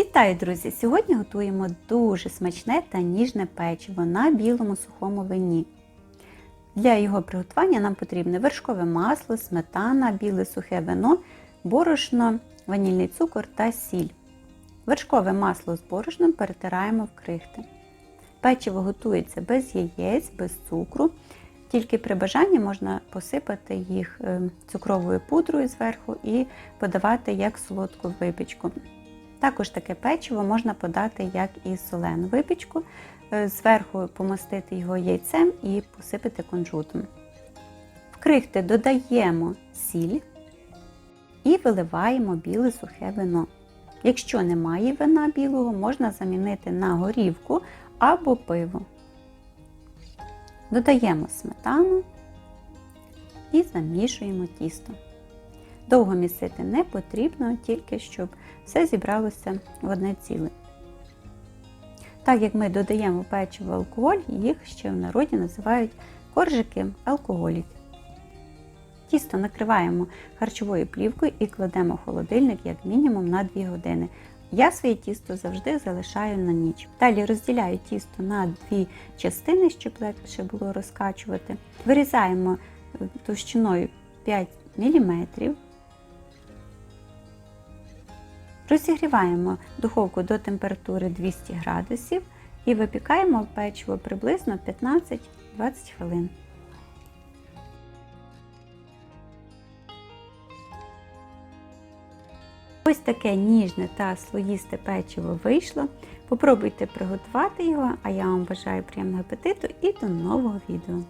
Вітаю, друзі! Сьогодні готуємо дуже смачне та ніжне печиво на білому сухому вині. Для його приготування нам потрібне вершкове масло, сметана, біле сухе вино, борошно, ванільний цукор та сіль. Вершкове масло з борошном перетираємо в крихти. Печиво готується без яєць, без цукру. Тільки при бажанні можна посипати їх е, цукровою пудрою зверху і подавати як солодку випічку. Також таке печиво можна подати як і солену випічку, е, зверху помастити його яйцем і посипати кунжутом. В крихти додаємо сіль і виливаємо біле сухе вино. Якщо немає вина білого, можна замінити на горівку або пиво. Додаємо сметану і замішуємо тісто. Довго місити не потрібно, тільки щоб все зібралося в одне ціле. Так як ми додаємо печиво алкоголь, їх ще в народі називають коржики алкоголіки. Тісто накриваємо харчовою плівкою і кладемо в холодильник як мінімум на 2 години. Я своє тісто завжди залишаю на ніч. Далі розділяю тісто на дві частини, щоб легше було розкачувати. Вирізаємо товщиною 5 мм. Розігріваємо духовку до температури 200 градусів і випікаємо печиво приблизно 15-20 хвилин. Ось таке ніжне та слоїсте печиво вийшло. Попробуйте приготувати його, а я вам бажаю приємного апетиту і до нового відео.